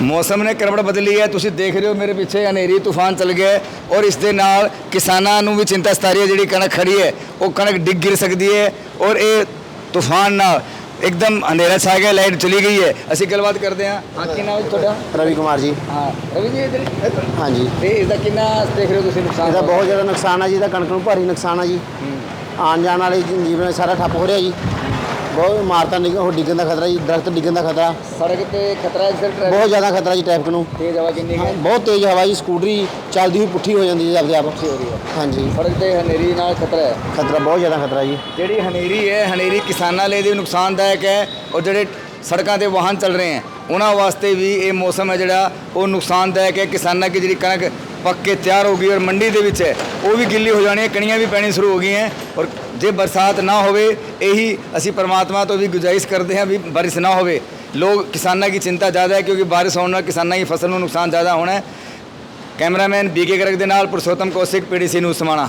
ਮੌਸਮ ਨੇ ਕਰਵਟ ਬਦਲੀ ਹੈ। ਤੁਸੀਂ ਦੇਖ ਰਹੇ ਹੋ ਮੇਰੇ ਪਿੱਛੇ ਹਨੇਰੀ ਤੂਫਾਨ ਚੱਲ ਗਿਆ ਹੈ ਔਰ ਇਸ ਦੇ ਨਾਲ ਕਿਸਾਨਾਂ ਨੂੰ ਵੀ ਚਿੰਤਾ ਸਤਾ ਰਹੀ ਹੈ। ਜਿਹੜੀ ਕਣਕ ਖੜੀ ਹੈ ਉਹ ਕਣਕ ਡਿੱਗ ਗਿਰ ਸਕਦੀ ਹੈ ਔਰ ਇਹ ਤੂਫਾਨ ਨਾਲ ਇੱਕਦਮ ਹਨੇਰਾ ਛਾ ਗਿਆ ਲਾਈਟ ਚਲੀ ਗਈ ਹੈ। ਅਸੀਂ ਗੱਲਬਾਤ ਕਰਦੇ ਹਾਂ। ਹਾਂ ਕੀ ਨਾਮ ਹੈ ਤੁਹਾਡਾ? ਰਵੀ ਕੁਮਾਰ ਜੀ। ਹਾਂ ਰਵੀ ਜੀ ਇੱਧਰ। ਹਾਂਜੀ। ਤੇ ਇਸ ਦਾ ਕਿੰਨਾ ਦੇਖ ਰਹੇ ਹੋ ਤੁਸੀਂ ਨੁਕਸਾਨ? ਇਹਦਾ ਬਹੁਤ ਜ਼ਿਆਦਾ ਨੁਕਸਾਨ ਆ ਜੀ ਇਹਦਾ ਕਣਕ ਨੂੰ ਭਾਰੀ ਨੁਕਸਾਨ ਆ ਜੀ। ਆਉਣ ਜਾਣ ਵਾਲੇ ਜੀਵਨ ਸਾਰਾ ਠੱਪ ਹੋ ਰਿਹਾ ਜੀ। ਬਹੁਤ ਇਮਾਰਤਾਂ ਨਿਕ ਉਹ ਡਿੱਗਣ ਦਾ ਖਤਰਾ ਜੀ ਦਰਖਤ ਡਿੱਗਣ ਦਾ ਖਤਰਾ। ਸੜਕ ਤੇ ਖਤਰਾ ਹੈ ਸਰ ਟ੍ਰੈਫਿਕ ਬਹੁਤ ਜ਼ਿਆਦਾ ਖਤਰਾ ਜੀ ਟ੍ਰੈਫਿਕ ਨੂੰ। ਤੇਜ਼ ਹਵਾ ਕਿੰਨੀ ਹੈ? ਬਹੁਤ ਤੇਜ਼ ਹਵਾ ਜੀ ਸਕੂਟਰੀ ਚੱਲਦੀ ਹੋਈ ਪੁੱਠੀ ਹੋ ਜਾਂਦੀ ਜੀ ਆਪਦੇ ਆਪ। ਹੋ ਰਹੀ ਹੈ। ਹਾਂਜੀ। ਸੜਕ ਤੇ ਹਨੇਰੀ ਨਾਲ ਖਤਰਾ ਹੈ। ਖਤਰਾ ਬਹੁਤ ਜ਼ਿਆਦਾ ਖਤਰਾ ਜੀ। ਜਿਹੜੀ ਹਨੇਰੀ ਹੈ ਹਨੇਰੀ ਕਿਸਾਨਾਂ ਲਈ ਵੀ ਨੁਕਸਾਨਦਾਇਕ ਹੈ ਔਰ ਜਿਹੜੇ ਸੜਕਾਂ ਤੇ ਵਾਹਨ ਚੱਲ ਰਹੇ ਹੈ ਉਹਨਾਂ ਵਾਸਤੇ ਵੀ ਇਹ ਮੌਸਮ ਹੈ ਜਿਹੜਾ ਉਹ ਨੁਕਸਾਨਦਾਇਕ ਹੈ। ਕਿਸਾਨਾਂ ਦੀ ਜਿਹੜੀ ਕਣਕ ਪੱਕ ਕੇ ਤਿਆਰ ਹੋ ਗਈ ਔਰ ਮੰਡੀ ਦੇ ਵਿੱਚ ਹੈ। ਉਹ ਵੀ ਗਿੱਲੀ ਹੋ ਜਾਣੀ ਹੈ, ਕਣੀਆਂ ਵੀ ਪੈਣੀ ਸ਼ੁਰੂ ਹੋ ਗਈਆਂ ਔਰ ਜੇ ਬਰਸਾਤ ਨਾ ਹੋਵੇ, ਇਹੀ ਅਸੀਂ ਪਰਮਾਤਮਾ ਤੋਂ ਵੀ ਗੁਜਾਇਸ਼ ਕਰਦੇ ਹਾਂ ਵੀ ਬਾਰਿਸ਼ ਨਾ ਹੋਵੇ। ਲੋਕ, ਕਿਸਾਨਾਂ ਦੀ ਚਿੰਤਾ ਜ਼ਿਆਦਾ ਹੈ ਕਿਉਂਕਿ ਬਾਰਿਸ਼ ਹੋਣ ਨਾਲ ਕਿਸਾਨਾਂ ਦੀ ਫਸਲ ਨੂੰ ਨੁਕਸਾਨ ਜ਼ਿਆਦਾ ਹੋਣਾ ਹੈ। ਕੈਮਰਾਮੈਨ ਬੀਕੇ ਗਰਗ ਦੇ ਨਾਲ ਪੁਰਸ਼ੋਤਮ ਕੌਸ਼ਿਕ ਪੀਡੀਸੀ ਨੂੰ ਸਮਾਣਾ।